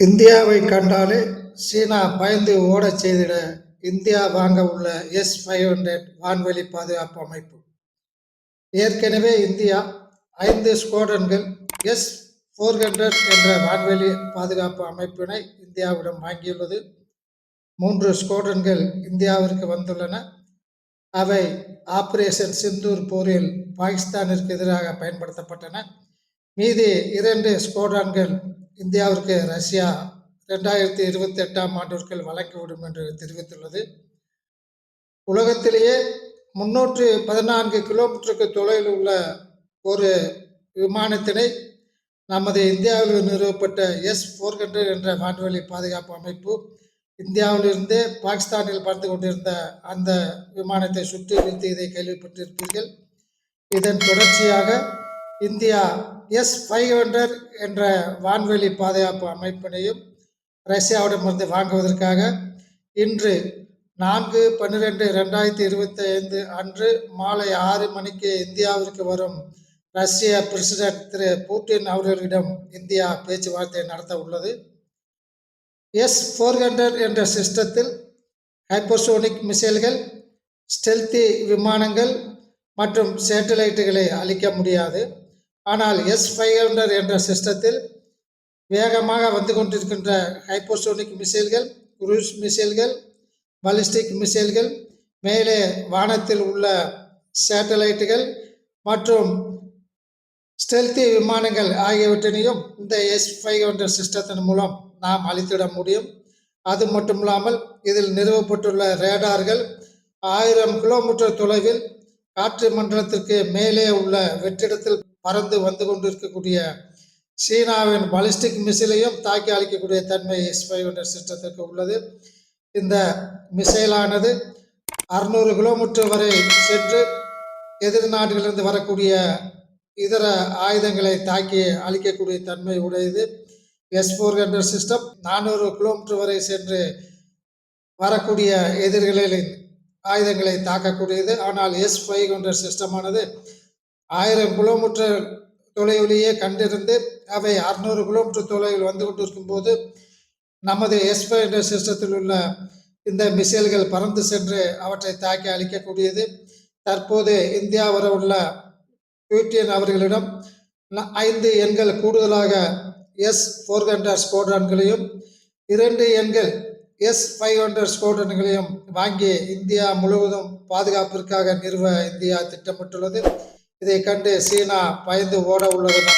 இந்தியாவை கண்டாலே சீனா பயந்து ஓடச் செய்திட இந்தியா வாங்க உள்ள எஸ் ஃபைவ் ஹண்ட்ரட் வான்வெளி பாதுகாப்பு அமைப்பு. ஏற்கனவே இந்தியா ஐந்து ஸ்கோடன்கள் எஸ் ஃபோர் ஹண்ட்ரட் என்ற வான்வெளி பாதுகாப்பு அமைப்பினை இந்தியாவிடம் வாங்கியுள்ளது. மூன்று ஸ்கோடன்கள் இந்தியாவிற்கு வந்துள்ளன. அவை ஆபரேஷன் சிந்தூர் போரில் பாகிஸ்தானிற்கு எதிராக பயன்படுத்தப்பட்டன. மீதி இரண்டு ஸ்குவாட்ரான்கள் இந்தியாவிற்கு ரஷ்யா ரெண்டாயிரத்தி இருபத்தி எட்டாம் ஆண்டிற்குள் வழங்கிவிடும் என்று தெரிவித்துள்ளது. உலகத்திலேயே முன்னூற்று பதினான்கு கிலோமீட்டருக்கு தொலைவில் உள்ள ஒரு விமானத்தினை நமது இந்தியாவில் நிறுவப்பட்ட எஸ் ஃபோர் ஹண்ட்ரட் என்ற வான்வெளி பாதுகாப்பு அமைப்பு இந்தியாவிலிருந்தே பாகிஸ்தானில் பறந்து கொண்டிருந்த அந்த விமானத்தை சுற்றி வீழ்த்தியதை கேள்விப்பட்டிருப்பீர்கள். இதன் தொடர்ச்சியாக இந்தியா எஸ் ஃபைவ் ஹண்ட்ரட் என்ற வான்வெளி பாதுகாப்பு அமைப்பினையும் ரஷ்யாவிடமிருந்து வாங்குவதற்காக இன்று நான்கு பன்னிரெண்டு ரெண்டாயிரத்தி இருபத்தி ஐந்து அன்று மாலை ஆறு மணிக்கு இந்தியாவிற்கு வரும் ரஷ்ய பிரசிடென்ட் திரு புட்டின் அவர்களிடம் இந்தியா பேச்சுவார்த்தை நடத்த உள்ளது. எஸ் ஃபோர் ஹண்ட்ரட் என்ற சிஸ்டத்தில் ஹைப்பர்சோனிக் மிசைல்கள் ஸ்டெல்தி விமானங்கள் மற்றும் சேட்டலைட்டுகளை அளிக்க முடியாது. ஆனால் எஸ் ஃபைவ் ஹண்ட்ரட் என்ற சிஸ்டத்தில் வேகமாக வந்து கொண்டிருக்கின்ற ஹைப்போசோனிக் மிசைல்கள் குரூஸ் மிசைல்கள் பாலிஸ்டிக் மிசைல்கள் மேலே வானத்தில் உள்ள சேட்டலைட்டுகள் மற்றும் ஸ்டெல்தி விமானங்கள் ஆகியவற்றினையும் இந்த எஸ் ஃபைவ் ஹண்ட்ரட் சிஸ்டத்தின் மூலம் நாம் அழித்திட முடியும். அது மட்டும் இல்லாமல் இதில் நிறுவப்பட்டுள்ள ரேடார்கள் ஆயிரம் கிலோமீட்டர் தொலைவில் காற்று மண்டலத்திற்கு மேலே உள்ள வெற்றிடத்தில் பறந்து வந்து கொண்டிருக்கக்கூடிய சீனாவின் பாலிஸ்டிக் மிசைலையும் தாக்கி அளிக்கக்கூடிய தன்மை எஸ் ஃபைவ் ஹண்ட்ரட் சிஸ்டத்திற்கு உள்ளது. இந்த மிசைலானது அறுநூறு கிலோமீட்டர் வரை சென்று எதிர் நாடுகளிலிருந்து வரக்கூடிய இதர ஆயுதங்களை தாக்கி அழிக்கக்கூடிய தன்மை உடையது. எஸ் ஃபோர் ஹண்ட்ரட் சிஸ்டம் நானூறு கிலோமீட்டர் வரை சென்று வரக்கூடிய எதிர்களின் ஆயுதங்களை தாக்கக்கூடியது. ஆனால் எஸ் ஃபைவ் ஹண்ட்ரட் சிஸ்டமானது ஆயிரம் கிலோமீட்டர் தொலைவிலேயே கண்டிருந்து அவை அறுநூறு கிலோமீட்டர் தொலைவில் வந்து கொண்டிருக்கும் போது நமது எஸ் ஃபைவ் சிஸ்டத்தில் உள்ள இந்த மிசைல்கள் பறந்து சென்று அவற்றை தாக்கி அழிக்கக்கூடியது. தற்போது இந்தியா வர உள்ள பியூட்டியன் அவர்களிடம் ஐந்து எண்கள் கூடுதலாக எஸ் ஃபோர் ஹண்ட்ரட் ஸ்கோட்ரன்களையும் இரண்டு எண்கள் எஸ் ஃபைவ் ஹண்ட்ரட் ஸ்கோட்ரன்களையும் வாங்கி இந்தியா முழுவதும் பாதுகாப்பிற்காக நிறுவ இந்தியா திட்டமிட்டுள்ளது. இதை கண்டு சீனா பயந்து ஓட உள்ளது.